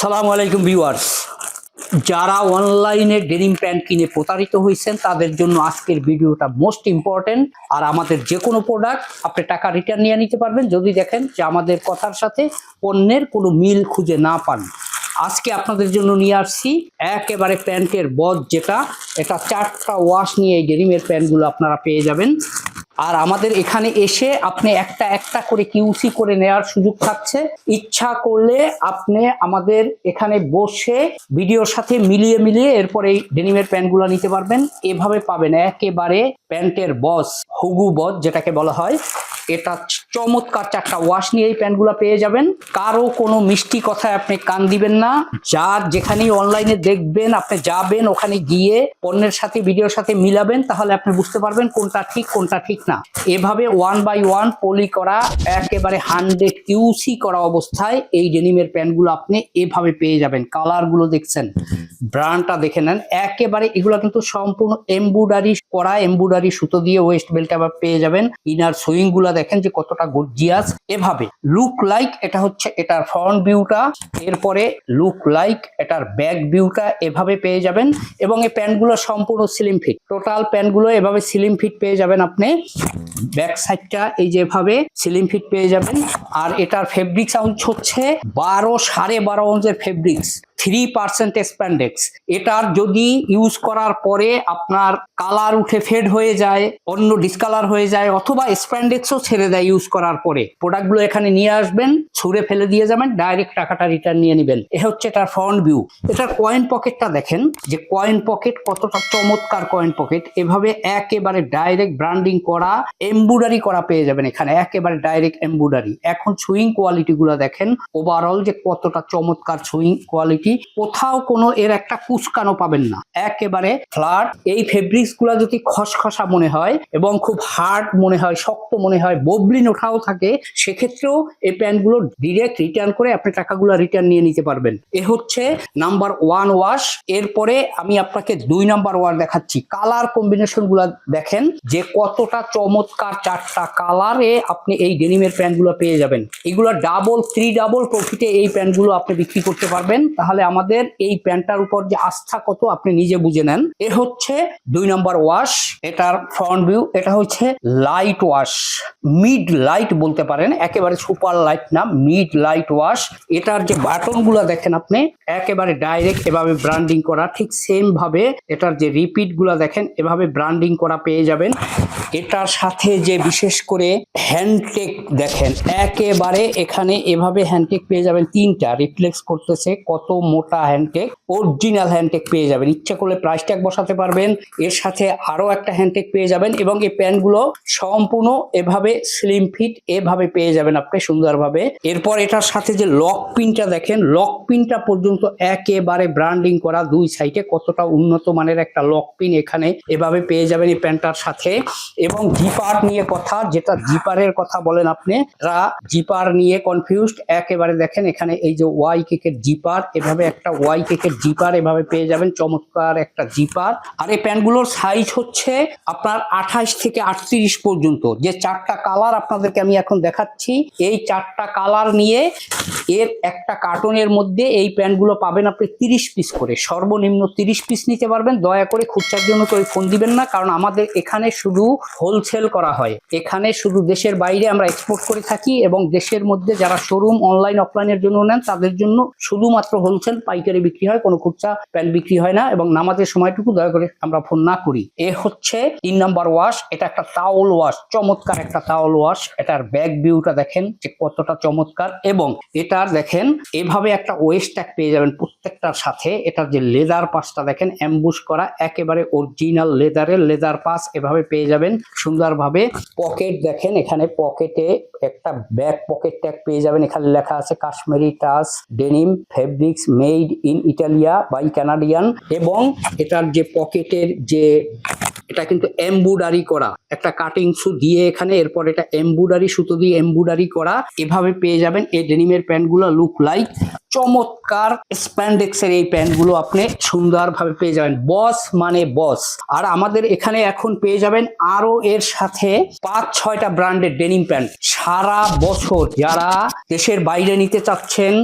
সালামু আলাইকুম ভিউয়ার্স। যারা অনলাইনে ডেনিম প্যান্ট কিনে প্রতারিত হয়েছেন, তাদের জন্য আজকের ভিডিওটা মোস্ট ইম্পর্টেন্ট। আর আমাদের যে কোনো প্রোডাক্ট আপনি টাকা রিটার্ন নিয়ে নিতে পারবেন। যদি দেখেন যে আমাদের কথার সাথে পণ্যের কোনো মিল খুঁজে না পান। আজকে আপনাদের জন্য নিয়ে আসছি একেবারে প্যান্টের বদ যেটা। এটা চারটা ওয়াশ নিয়ে এই ডেনিমের প্যান্টগুলো আপনারা পেয়ে যাবেন। আর আমাদের এখানে এসে আপনি একটা একটা করে কিউসি করে নেওয়ার সুযোগ থাকছে। ইচ্ছা করলে আপনি আমাদের এখানে বসে ভিডিওর সাথে মিলিয়ে মিলিয়ে এরপরে এই ডেনিমের প্যান্টগুলো নিতে পারবেন। এভাবে পাবেন। একেবারে প্যান্টের বস হুগু বস যেটাকে বলা হয়। এটা চমৎকার চারটা ওয়াশ নিয়ে এই প্যান্টগুলো পেয়ে যাবেন। কারও কোনো মিষ্টি কথায় আপনি কান দিবেন না। যার যেখানেই অনলাইনে দেখবেন, আপনি যাবেন, ওখানে গিয়ে পণ্যের সাথে ভিডিওর সাথে মিলাবেন, তাহলে আপনি বুঝতে পারবেন কোনটা ঠিক কোনটা ঠিক না। এভাবে ওয়ান বাই ওয়ান পলি করা, একেবারে হান্ড্রেড কিউসি করা অবস্থায় এই ডেনিমের প্যান্টগুলো আপনি এভাবে পেয়ে যাবেন। কালারগুলো দেখছেন ব্র্যান্ডটা দেখে নেন। একেবারে এগুলো কিন্তু সম্পূর্ণ এমব্রয়ডারি করা এমব্রয়ডারি সুতো দিয়ে ওয়েস্ট বেল্ট আবার পেয়ে যাবেন। ইনার সুইংগুলা দেখেন যে কতটা গর্জিয়াস এভাবে। লুক লাইক এটা হচ্ছে এটার ফ্রন্ট ভিউটা এরপরে লুক লাইক এটার ব্যাক ভিউটা এভাবে পেয়ে যাবেন এবং এই প্যান্টগুলো সম্পূর্ণ স্লিম ফিট টোটাল প্যান্টগুলো এভাবে স্লিম ফিট পেয়ে যাবেন আপনি। ব্যাক সাইডটা এই যেভাবে স্লিম ফিট পেয়ে যাবেন। আর এটার ফেব্রিক্স হচ্ছে বারো সাড়ে বারো অঞ্চের ফেব্রিক্স থ্রি পার্সেন্ট স্প্যান্ডেক্স এটার যদি ইউজ করার পরে আপনার কালার উঠে ফেড হয়ে যায়, অন্য ডিসকালার হয়ে যায়, অথবা স্প্যান্ডেক্সও ছেড়ে দেয় ইউজ করার পরে। প্রোডাক্টগুলো এখানে নিয়ে আসবেন, ছুঁড়ে ফেলে দিয়ে যাবেন ডাইরেক্ট টাকাটা রিটার্ন নিয়ে নেবেন। এ হচ্ছে এটার ফ্রন্ট ভিউ এটার কয়েন পকেটটা দেখেন, যে কয়েন পকেট কতটা চমৎকার কয়েন পকেট এভাবে একেবারে ডাইরেক্ট ব্র্যান্ডিং করা এমব্রয়ডারি করা পেয়ে যাবেন এখানে। একেবারে ডাইরেক্ট এমব্রয়ডারি এখন সুইং কোয়ালিটি গুলো দেখেন ওভারঅল যে কতটা চমৎকার সুইং কোয়ালিটি কোথাও কোনো এর একটা কুচকানো পাবেন না। একেবারে ফ্ল্যাট এই ফেব্রিক্সগুলো যদি খসখসা মনে হয় এবং খুব হার্ড মনে হয়, শক্ত মনে হয় ববলিন ওঠাও থাকে, সেক্ষেত্রেও এই প্যান্টগুলো ডিরেক্ট রিটার্ন করে আপনি টাকাগুলো রিটার্ন নিয়ে নিতে পারবেন। এ হচ্ছে নাম্বার ওয়ান ওয়াশ এরপরে আমি আপনাকে দুই নাম্বার ওয়াশ দেখাচ্ছি। কালার কম্বিনেশনগুলা দেখেন, যে কতটা চমৎকার চারটা কালারে আপনি এই ডেনিমের প্যান্টগুলো পেয়ে যাবেন। এগুলো ডাবল থ্রি ডাবল প্রফিটে এই প্যান্টগুলো আপনি বিক্রি করতে পারবেন। তাহলে আমাদের এই প্যান্টটার উপর যে আস্থা কত আপনি নিজে বুঝে নেন। এ হচ্ছে দুই নম্বর ওয়াশ এটার ফ্রন্ট ভিউ এটা হচ্ছে লাইট ওয়াশ মিড লাইট বলতে পারেন, একেবারে সুপার লাইট না মিড লাইট ওয়াশ এটার যে বাটনগুলা দেখেন আপনি, একেবারে ডাইরেক্ট এভাবে ব্র্যান্ডিং করা, ঠিক সেম ভাবে এটার যে রিপিটগুলা দেখেন, এভাবে ব্র্যান্ডিং করা পেয়ে যাবেন। এটার সাথে যে বিশেষ করে হ্যান্ডটেক দেখেন, একেবারে এখানে এভাবে হ্যান্ডটেক পেয়ে যাবেন। তিনটা রিফ্লেক্স করতেছে, কত মোটা হ্যান্ডটেক অরিজিনাল হ্যান্ডটেক পেয়ে যাবেন। ইচ্ছা করলে প্রাইস ট্যাগ বসাতে পারবেন। এর সাথে আরও একটা হ্যান্ডটেক পেয়ে যাবেন এবং এই প্যান্টগুলো সম্পূর্ণ এভাবে স্লিম ফিট এভাবে পেয়ে যাবেন আপনি সুন্দরভাবে। এরপর এটার সাথে যে লক পিনটা দেখেন লক পিনটা পর্যন্ত একেবারে ব্র্যান্ডিং করা দুই সাইডে কতটা উন্নত মানের একটা লক পিন এখানে এভাবে পেয়ে যাবেন এই প্যান্টটার সাথে। এবং জিপার নিয়ে কথা, যেটা জিপারের কথা বলেন আপনি, রা জিপার নিয়ে কনফিউজড একেবারে দেখেন এখানে এই যে ওয়াই কেকের জিপার, এভাবে একটা ওয়াই কেকের জিপার এভাবে পেয়ে যাবেন, চমৎকার একটা জিপার। আর এই প্যান্টগুলোর সাইজ হচ্ছে আপনার আঠাইশ থেকে আটত্রিশ পর্যন্ত। যে চারটা কালার আপনাদেরকে আমি এখন দেখাচ্ছি, এই চারটা কালার নিয়ে এর একটা কার্টনের মধ্যে এই প্যান্টগুলো পাবেন আপনি তিরিশ পিস করে। সর্বনিম্ন তিরিশ পিস নিতে পারবেন। দয়া করে খুচরার জন্য কেউ ফোন দিবেন না, কারণ আমাদের এখানে শুধু হোলসেল করা হয়। এখানে শুধু দেশের বাইরে আমরা এক্সপোর্ট করে থাকি এবং দেশের মধ্যে যারা শোরুম অনলাইন অফলাইনের জন্য নেন, তাদের জন্য শুধুমাত্র হোলসেল পাইকারি বিক্রি হয়, কোনো খুচরা প্যান্ট বিক্রি হয় না এবং নামাজের সময়টুকু দয়া করে আমরা ফোন না করি। এ হচ্ছে তিন নাম্বার ওয়াশ এটা একটা তাওল ওয়াশ চমৎকার একটা তাওল ওয়াশ এটার ব্যাক ভিউটা দেখেন যে কতটা চমৎকার এবং এটার দেখেন, এভাবে একটা ওয়েস্ট ট্যাগ পেয়ে যাবেন প্রত্যেকটার সাথে, এটার যে লেদার পাসটা দেখেন অ্যাম্বুশ করা, একেবারে অরিজিনাল লেদারের লেদার পাস এভাবে পেয়ে যাবেন। সুন্দরভাবে পকেট দেখেন, এখানে পকেটে একটা ব্যাক পকেট ট্যাগ পেয়ে যাবেন। এখানে লেখা আছে Kashmiri touch denim, fabrics, made in Italia by Canadian. এবং এটার যে পকেটের যে এটা কিন্তু এমব্রয়ডারি করা। একটা কাটিং সু দিয়ে এখানে, এরপর এটা এমব্রয়ডারি সুতো দিয়ে এমব্রয়ডারি করা। এভাবে পেয়ে যাবেন এই ডেনিমের প্যান্টগুলো লুক লাইক চমৎকার স্প্যান্ডেক্সের এই প্যান্টগুলো আপনি সুন্দরভাবে পেয়ে যাবেন। বস মানে বস আর আমাদের এখানে এখন পেয়ে যাবেন আরও এর সাথে পাঁচ, ছয়টা ব্র্যান্ডের ডেনিম প্যান্ট। সারা বছর যারা দেশের বাইরে নিতে চাচ্ছেন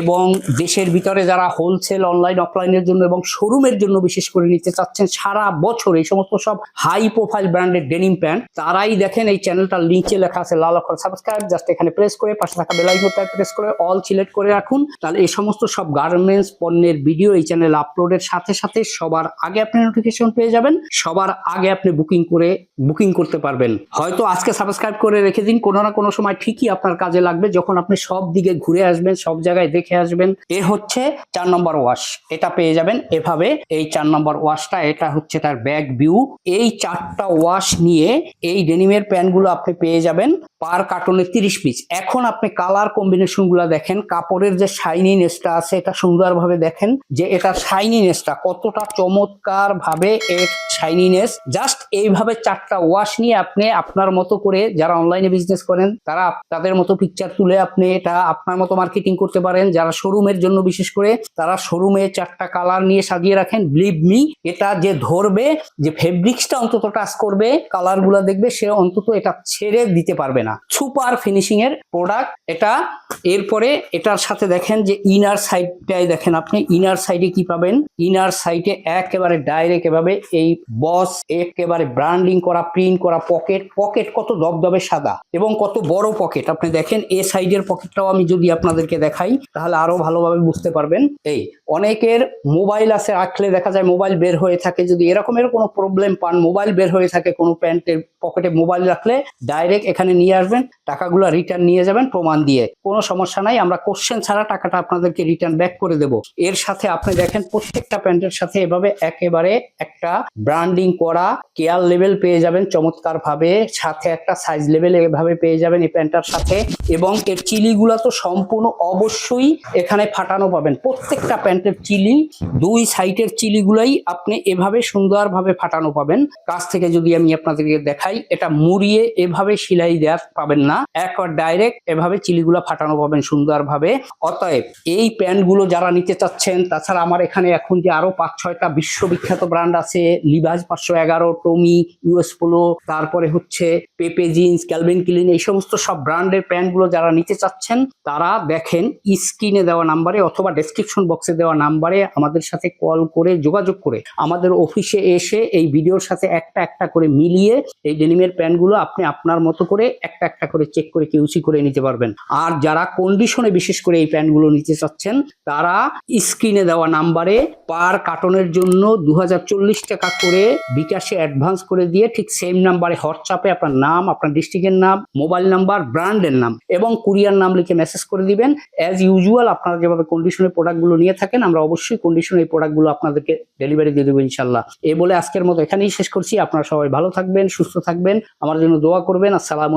এবং দেশের ভিতরে যারা হোলসেল অনলাইন অফলাইনের জন্য এবং শোরুমের জন্য বিশেষ করে নিতে চাচ্ছেন, সারা বছর এই সমস্ত সব হাই প্রোফাইল ব্র্যান্ডের ডেনিম প্যান্ট তারাই দেখেন এই চ্যানেলটার নিচে লেখা আছে, লাল অক্ষর সাবস্ক্রাইব জাস্ট এখানে প্রেস করে, পাশে থাকা বেল আইকনটা প্রেস করে অল সিলেক্ট করে রাখুন। তাহলে এই সমস্ত সব গার্মেন্টস পণ্যের ভিডিও এই চ্যানেল আপলোডের সাথে সাথে সবার আগে আপনি নোটিফিকেশন পেয়ে যাবেন, সবার আগে আপনি বুকিং করে বুকিং করতে পারবেন। হয়তো আজকে সাবস্ক্রাইব করে রেখে দিন, কোনো না কোনো সময় ঠিকই আপনার কাজে লাগবে, যখন আপনি সব দিকে ঘুরে আসবেন, সব জায়গায় দেখে আসবেন। এ হচ্ছে চার নম্বর ওয়াশ এটা পেয়ে যাবেন। এভাবে এই চার নম্বর ওয়াশটা এটা হচ্ছে তার ব্যাক ভিউ এই চারটা ওয়াশ নিয়ে এই ডেনিমের প্যান্টগুলো আপনি পেয়ে যাবেন। পার কার্টনে তিরিশ পিস এখন আপনি কালার কম্বিনেশনগুলা দেখেন, কাপড়ের যে শাইনিনেসটা আছে, এটা সুন্দরভাবে দেখেন যে এটা শাইনিনেসটা কতটা চমৎকার ভাবে এর শাইনিনেস জাস্ট এইভাবে চারটা ওয়াশ নিয়ে আপনি আপনার মতো করে যারা অনলাইনে বিজনেস করেন, তারা তাদের মতো পিকচার তুলে আপনি এটা আপনার মতো মার্কেটিং করতে পারেন। যারা শোরুমের জন্য বিশেষ করে, তারা শোরুমে চারটা কালার নিয়ে সাজিয়ে রাখেন। বিলিভ মি এটা যে ধরবে, যে ফেব্রিক্সটা অন্তত টাচ করবে কালারগুলা দেখবে, সে অন্তত এটা ছেড়ে দিতে পারবে না। সুপার ফিনিশিং এর প্রোডাক্ট এটা এরপরে এটার সাথে দেখেন যে ইনার সাইডটাই দেখেন আপনি ইনার সাইডে কি পাবেন? ইনার সাইডে একেবারে ডাইরেক্ট এভাবে এই বস একেবারে ব্র্যান্ডিং করা প্রিন্ট করা পকেট পকেট কত দবদবে সাদা এবং কত বড় পকেট আপনি দেখেন এ সাইডের পকেটটাও আমি যদি আপনাদেরকে দেখাই, তাহলে আরও ভালোভাবে বুঝতে পারবেন। এই অনেকের মোবাইল আছে রাখলে দেখা যায় মোবাইল বের হয়ে থাকে। যদি এরকমের কোনো প্রবলেম পান মোবাইল বের হয়ে থাকে কোনো প্যান্টের পকেটে মোবাইল রাখলে ডাইরেক্ট এখানে নিয়ে আসবেন, টাকাগুলো রিটার্ন নিয়ে যাবেন, প্রমাণ দিয়ে। কোনো সমস্যা নাই, আমরা কোশ্চেন ছাড়া টাকাটা আপনাদেরকে রিটার্ন ব্যাক করে দেব। এর সাথে আপনি দেখেন, প্রত্যেকটা প্যান্টের সাথে এভাবে একেবারে একটা ব্র্যান্ডিং করা কেয়ার লেভেল পেয়ে যাবেন চমৎকার ভাবে সাথে একটা সাইজ লেভেল এভাবে পেয়ে যাবেন এই প্যান্টটার সাথে। এবং এর চিলিগুলো তো সম্পূর্ণ অবশ্যই এখানে ফাটানো পাবেন। প্রত্যেকটা প্যান্টের চিলি, দুই সাইডের চিলিগুলাই আপনি এভাবে সুন্দরভাবে ফাটানো পাবেন। কাছ থেকে যদি আমি আপনাদেরকে দেখাই, এটা মুড়িয়ে এভাবে সেলাই দেওয়া পাবেন না। একবার ডাইরেক্ট এভাবে চিলিগুলো ফাটানো পাবেন সুন্দরভাবে। অতএব এই প্যান্টগুলো যারা নিতে চাচ্ছেন, তাছাড়া আমার এখানে এখন যে আরও পাঁচ, ছয়টা বিশ্ববিখ্যাত ব্র্যান্ড আছে লিভাজ পাঁচশো এগারো টমি ইউএস পোলো তারপরে হচ্ছে পেপে জিন্স ক্যালভিন ক্লিন এই সমস্ত সব ব্র্যান্ডের প্যান্টগুলো যারা নিতে চাচ্ছেন, তারা দেখেন স্ক্রিনে দেওয়া নাম্বারে অথবা ডেসক্রিপশন বক্সে দেওয়া নাম্বারে আমাদের সাথে কল করে যোগাযোগ করে আমাদের অফিসে এসে এই ভিডিওর সাথে একটা একটা করে মিলিয়ে এই ডেনিমের প্যান্টগুলো আপনি আপনার মতো করে একটা একটা করে চেক করে কিউসি করে নিতে পারবেন। আর যারা কন্ডিশনে বিশেষ করে এই প্যান্টগুলো নিতে চাচ্ছেন, তারা স্ক্রিনে দেওয়া নাম্বারে পার কার্টনের জন্য দু হাজার চল্লিশ টাকা করে বিকাশে অ্যাডভান্স করে দিয়ে ঠিক সেম নাম্বারে হোয়াটসঅ্যাপে আপনার নাম, আপনার ডিস্ট্রিক্টের নাম মোবাইল নাম্বার ব্র্যান্ডের নাম এবং কুরিয়ার নাম লিখে মেসেজ করে দিবেন। অ্যাজ ইউজুয়াল আপনারা যেভাবে কন্ডিশনের প্রোডাক্টগুলো নিয়ে থাকেন, আমরা অবশ্যই কন্ডিশনে এই প্রোডাক্টগুলো আপনাদেরকে ডেলিভারি দিয়ে দেবো ইনশাল্লাহ এ বলে আজকের মতো এখানেই শেষ করছি। আপনারা সবাই ভালো থাকবেন, সুস্থ থাকবেন। আমার জন্য দোয়া করবেন। আসসালামু